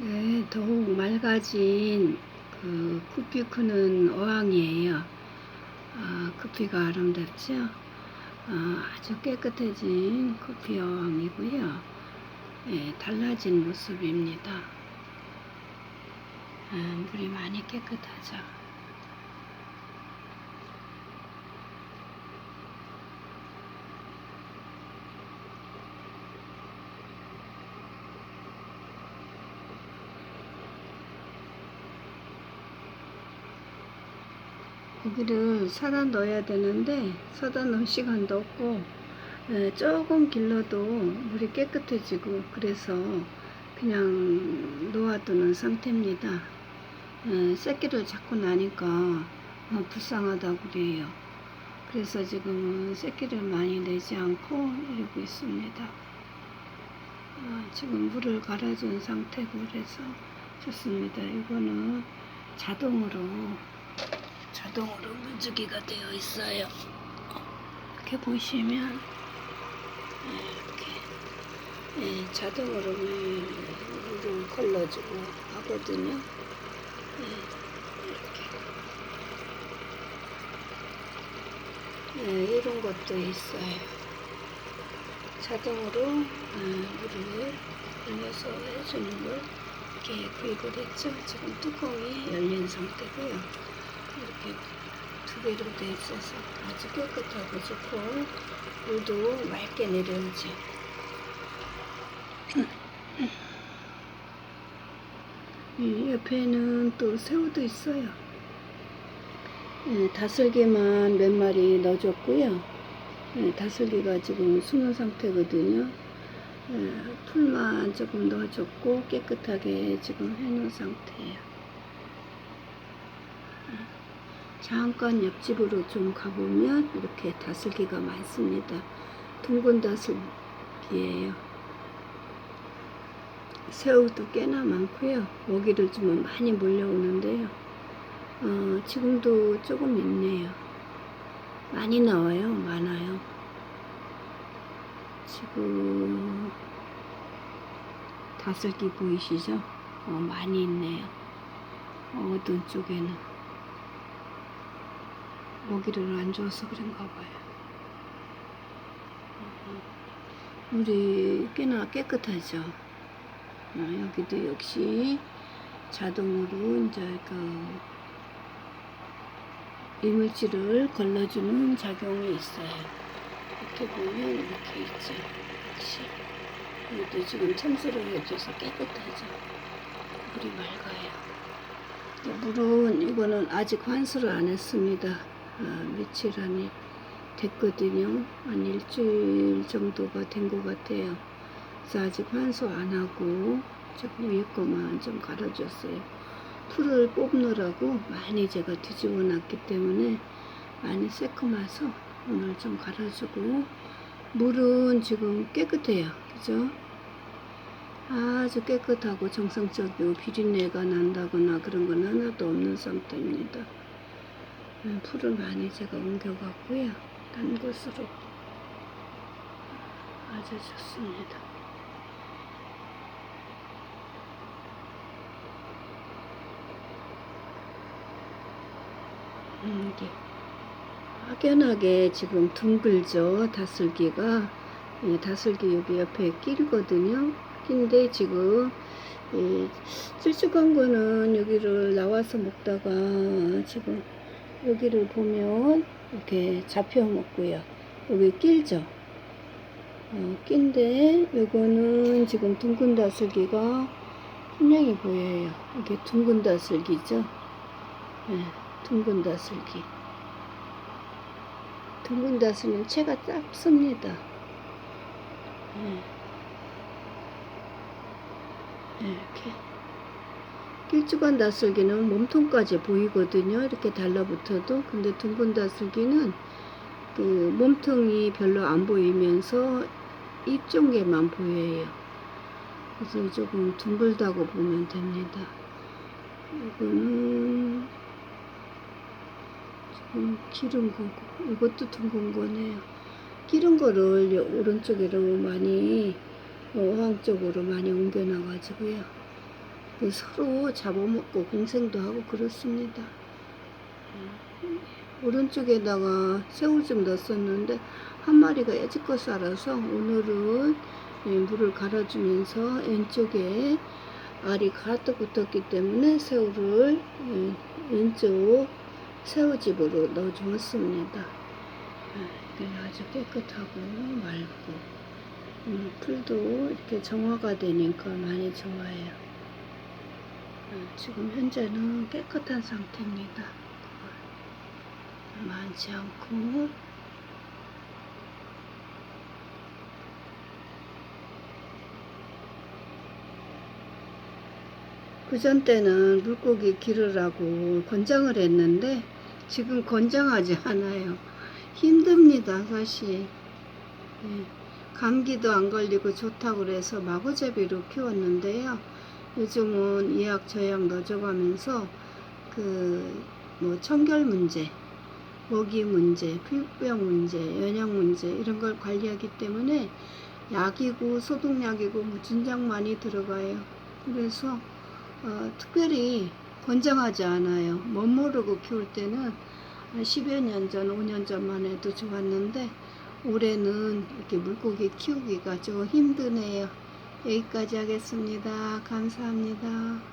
예, 더욱 맑아진 그 kup이 크는 어항이에요. 아, kup이가 아름답죠? 아, 아주 깨끗해진 쿠피 어항이고요. 예, 달라진 모습입니다. 아, 물이 많이 깨끗하죠. 고기를 사다 넣어야 되는데 사다 넣을 시간도 없고 예, 조금 길러도 물이 깨끗해지고 그래서 그냥 놓아두는 상태입니다. 예, 새끼를 잡고 나니까 어, 불쌍하다고 그래요. 그래서 지금은 새끼를 많이 내지 않고 이러고 있습니다. 어, 지금 물을 갈아준 상태고 그래서 좋습니다. 이거는 자동으로 자동으로 물주기가 되어 있어요. 이렇게 보시면 이렇게 예, 자동으로 물- 물을 걸러주고 하거든요. 예, 이렇게 예, 이런 것도 있어요. 자동으로 어, 물을 걸려서 해주는 걸 이렇게 구입을 했죠. 지금 뚜껑이 열린 상태고요. 이렇게 두 개로 돼 있어서 아주 깨끗하고 좋고 물도 맑게 내려오죠. 이 옆에는 또 새우도 있어요. 예, 다슬기만 몇 마리 넣어줬고요. 예, 다슬기가 지금 숨은 상태거든요. 예, 풀만 조금 넣어줬고 깨끗하게 지금 해놓은 상태예요. 잠깐 옆집으로 좀 가보면 이렇게 다슬기가 많습니다. 둥근 다슬기예요. 새우도 꽤나 많고요. 먹이를 주면 많이 몰려오는데요. 어, 지금도 조금 있네요. 많이 나와요. 많아요. 지금 다슬기 보이시죠? 어, 많이 있네요. 어두운 쪽에는. 먹이를 안 줘서 그런가 봐요. 물이 꽤나 깨끗하죠. 어, 여기도 역시 자동으로 이제 그 이물질을 걸러주는 작용이 있어요. 이렇게 보면 이렇게 있죠. 역시 여기도 지금 청소를 해줘서 깨끗하죠. 물이 맑아요. 물은 이거는 아직 환수를 안 했습니다. 아, 며칠 안에 됐거든요. 한 일주일 정도가 된 것 같아요. 그래서 아직 환수 안 하고 조금 위에 거만 좀 갈아줬어요. 풀을 뽑느라고 많이 제가 뒤집어 놨기 때문에 많이 새콤해서 오늘 좀 갈아주고 물은 지금 깨끗해요. 그죠? 아주 깨끗하고 정상적이고 비린내가 난다거나 그런 건 하나도 없는 상태입니다. 음, 풀을 많이 제가 옮겨갔고요. 딴 곳으로 아주 좋습니다. 음, 이게 확연하게 지금 둥글죠. 다슬기가 예, 다슬기 여기 옆에 끼거든요. 끼인데 지금 예, 찔쭉한 거는 여기를 나와서 먹다가 지금 여기를 보면 이렇게 잡혀 먹고요. 여기 낄죠. 어, 낀데 요거는 지금 둥근 다슬기가 분명히 보여요. 이게 둥근 다슬기죠. 네, 둥근 다슬기. 둥근 다슬기는 채가 짧습니다. 네. 네, 이렇게. 길쭉한 다슬기는 몸통까지 보이거든요. 이렇게 달라붙어도. 근데 둥근 다슬기는 그 몸통이 별로 안 보이면서 입 쪽에만 보여요. 그래서 조금 둥글다고 보면 됩니다. 이거는 지금 기른 거고, 이것도 둥근 거네요. 기른 거를 요 오른쪽으로 많이, 어항 쪽으로 많이 옮겨놔가지고요. 그 서로 잡아먹고 공생도 하고 그렇습니다. 음, 오른쪽에다가 새우 좀 넣었었는데 한 마리가 애지껏 살아서 오늘은 예, 물을 갈아주면서 왼쪽에 알이 가득 붙었기 때문에 새우를 예, 왼쪽 새우집으로 넣어주었습니다. 예, 이게 아주 깨끗하고 맑고 음, 풀도 이렇게 정화가 되니까 많이 좋아요. 음, 지금 현재는 깨끗한 상태입니다. 많지 않고 그전 때는 물고기 기르라고 권장을 했는데 지금 권장하지 않아요. 힘듭니다, 사실. 예, 감기도 안 걸리고 좋다고 그래서 마구잡이로 키웠는데요. 요즘은 이약 저약 넣어줘가면서 그 뭐 청결 문제, 먹이 문제, 피부병 문제, 연약 문제 이런 걸 관리하기 때문에 약이고 소독약이고 무진장 많이 들어가요. 그래서 어, 특별히 권장하지 않아요. 못 모르고 키울 때는 한 10여 년 전, 5년 전만 해도 좋았는데 올해는 이렇게 물고기 키우기가 좀 힘드네요. 여기까지 하겠습니다. 감사합니다.